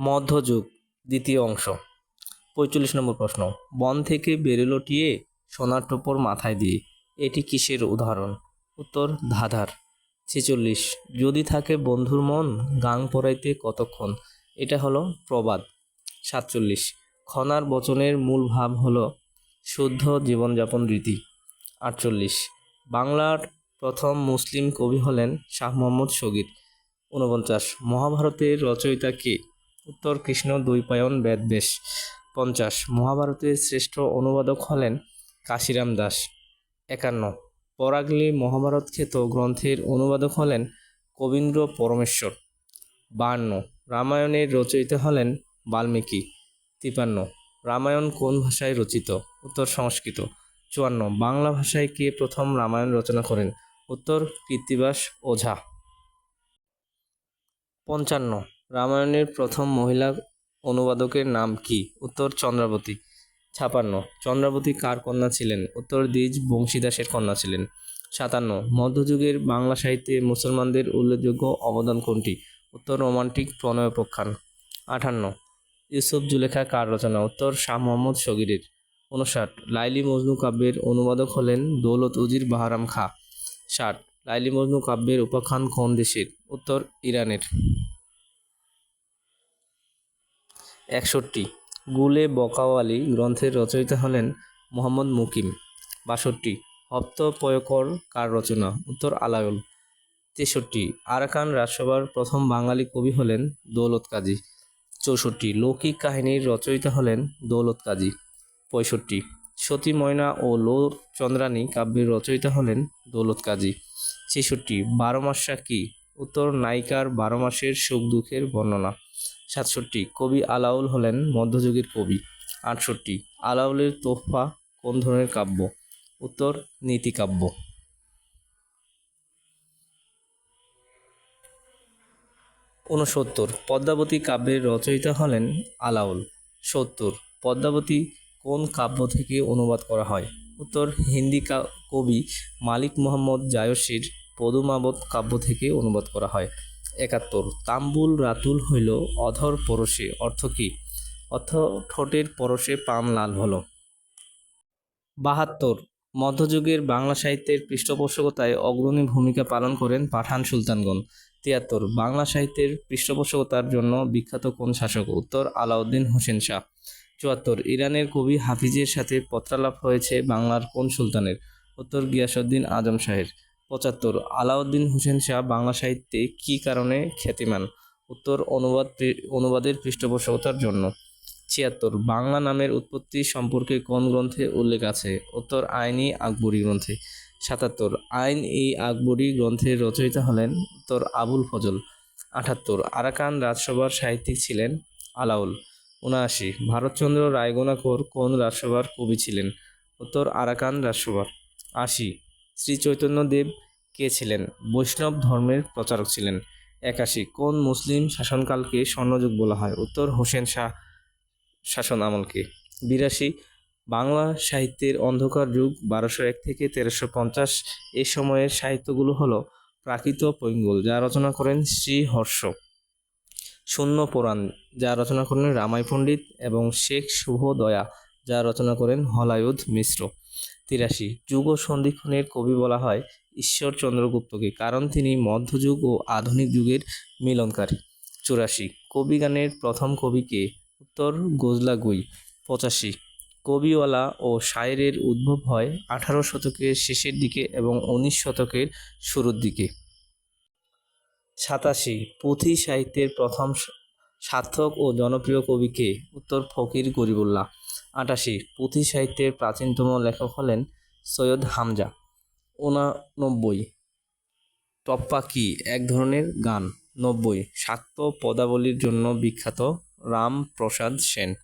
মধ্যযুগ, দ্বিতীয় অংশ। পঁয়তাল্লিশ নম্বর প্রশ্ন। বন থেকে বেরোলো টিয়ে সোনার টোপর মাথায় দিয়ে। এটি কিসের উদাহরণ? উত্তর, ধাঁধার। ছেচল্লিশ। যদি থাকে বন্ধুর মন, গাং পড়াইতে কতক্ষণ? এটা হলো প্রবাদ। সাতচল্লিশ। খনার বচনের মূল ভাব হলো শুদ্ধ জীবনযাপন রীতি। আটচল্লিশ। বাংলার প্রথম মুসলিম কবি হলেন শাহ মোহাম্মদ শগীর ঊনপঞ্চাশ। মহাভারতের রচয়িতা কে? উত্তর কৃষ্ণ দ্বৈপায়ন বেদবেশ পঞ্চাশ, মহাভারতের শ্রেষ্ঠ অনুবাদক হলেন কাশিরাম দাস। একান্ন, পরাগলি মহাভারত খ্যাত গ্রন্থের অনুবাদক হলেন কবীন্দ্র পরমেশ্বর। বাহান্ন, রামায়ণের রচয়িতা হলেন বাল্মীকি। তিপান্ন, রামায়ণ কোন ভাষায় রচিত? উত্তর সংস্কৃত। চুয়ান্ন, বাংলা ভাষায় কে প্রথম রামায়ণ রচনা করেন? উত্তর কৃত্তিবাস ওঝা। পঞ্চান্ন রামায়ণের প্রথম মহিলা অনুবাদকের নাম কি? উত্তর, চন্দ্রাবতী। ছাপান্ন। চন্দ্রাবতী কার কন্যা ছিলেন? উত্তর, দ্বিজ বংশীদাসের কন্যা ছিলেন। সাতান্ন। মধ্যযুগের বাংলা সাহিত্যে মুসলমানদের উল্লেখযোগ্য অবদান কোনটি? উত্তর, রোমান্টিক প্রণয়োপাখ্যান আটান্ন। ইউসুফ জুলেখা কার রচনা? উত্তর, শাহ মোহাম্মদ শগিরের। উনষাট। লাইলি মজনু কাব্যের অনুবাদক হলেন দৌলত উজির বাহারাম খা। ষাট। লাইলি মজনু কাব্যের উপাখ্যান কোন দেশের? উত্তর, ইরানের। একষট্টি। গুলে বকাওয়ালি গ্রন্থের রচয়িতা হলেন মোহাম্মদ মুকিম। বাষট্টি। হপ্ত পয়কর কার রচনা? উত্তর আলায়ল। তেষট্টি। আরাকান রাজসভার প্রথম বাঙালি কবি হলেন দৌলত কাজী। চৌষট্টি। লৌকিক কাহিনীর রচয়িতা হলেন দৌলত কাজী। পঁয়ষট্টি। সতী ময়না ও লো চন্দ্রানী কাব্যের রচয়িতা হলেন দৌলত কাজী। ছেষট্টি। বারো মাসা কি? উত্তর নায়িকার বারো মাসের সুখ দুঃখের বর্ণনা। সাতষট্টি। কবি আলাউল হলেন মধ্যযুগের কবি। আটষট্টি। আলাউলের তোহফা কোন ধরনের কাব্য? উত্তর, নীতিকাব্য। ঊনসত্তর। পদ্মাবতী কাব্যের রচয়িতা হলেন আলাউল। সত্তর। পদ্মাবতী কোন কাব্য থেকে অনুবাদ করা হয়? উত্তর, হিন্দি কবি মালিক মোহাম্মদ জায়সীর পদুমাবত কাব্য থেকে অনুবাদ করা হয়। একাত্তর। তাম্বুল রাতুল হইল অধর পরশে, অর্থ কি? অর্থ, ঠোঁটের পরশে পাম লাল হলো। বাহাত্তর। মধ্যযুগের বাংলা সাহিত্যের পৃষ্ঠপোষকতায় অগ্রণী ভূমিকা পালন করেন পাঠান সুলতানগণ। তিয়াত্তর। বাংলা সাহিত্যের পৃষ্ঠপোষকতার জন্য বিখ্যাত কোন শাসক? উত্তর, আলাউদ্দিন হোসেন শাহ। চুয়াত্তর। ইরানের কবি হাফিজের সাথে পত্রালাপ হয়েছে বাংলার কোন সুলতানের? উত্তর, গিয়াসউদ্দিন আজম শাহের। পঁচাত্তর। আলাউদ্দিন হোসেন শাহ বাংলা সাহিত্যে কী কারণে খ্যাতিমান? উত্তর, অনুবাদ অনুবাদের পৃষ্ঠপোষকতার জন্য। ছিয়াত্তর, বাংলা নামের উৎপত্তি সম্পর্কে কোন গ্রন্থে উল্লেখ আছে? উত্তর, আইনি আকবরী গ্রন্থে। সাতাত্তর, আইন ই আকবরী গ্রন্থের রচয়িতা হলেন উত্তর আবুল ফজল। আটাত্তর, আরাকান রাজসভার সাহিত্যিক ছিলেন আলাউল। উনআশি, ভারতচন্দ্র রায়গোনাকর কোন রাজসভার কবি ছিলেন? উত্তর, আরাকান রাজসভার। আশি শ্রী চৈতন্যদেব কে ছিলেন? বৈষ্ণব ধর্মের প্রচারক ছিলেন। একাশি, কোন মুসলিম শাসনকালকে স্বর্ণযুগ বলা হয়? উত্তর, হোসেন শাহ শাসন আমলকে। বিরাশি, বাংলা সাহিত্যের অন্ধকার যুগ, বারোশো এক থেকে তেরোশো পঞ্চাশ এ সময়ের সাহিত্যগুলো হলো প্রাকৃত পৈঙ্গল, যা রচনা করেন শ্রী হর্ষ। শূন্য পুরাণ, যা রচনা করেন রামাই পণ্ডিত এবং শেখ শুভ দয়া যা রচনা করেন হলায়ুধ মিশ্র। তিরাশি। যুগ সন্ধিক্ষণের কবি বলা হয় ঈশ্বর চন্দ্রগুপ্তকে কারণ তিনি মধ্যযুগ ও আধুনিক যুগের মিলনকারী। চুরাশি। কবিগানের প্রথম কবিকে উত্তর গোজলাগুই পঁচাশি। কবিওয়ালা ও শায়েরের উদ্ভব হয় আঠারো শতকের শেষের দিকে এবং উনিশ শতকের শুরুর দিকে। সাতাশি। পুঁথি সাহিত্যের প্রথম সার্থক ও জনপ্রিয় কবিকে উত্তর ফকির গরিবুল্লাহ। আটাশি। পুঁথি সাহিত্যের প্রাচীনতম লেখক হলেন সৈয়দ হামজা। উনানব্বই। টপ্পা কি? এক ধরনের গান। নব্বই। শাক্ত পদাবলীর জন্য বিখ্যাত রামপ্রসাদ সেন।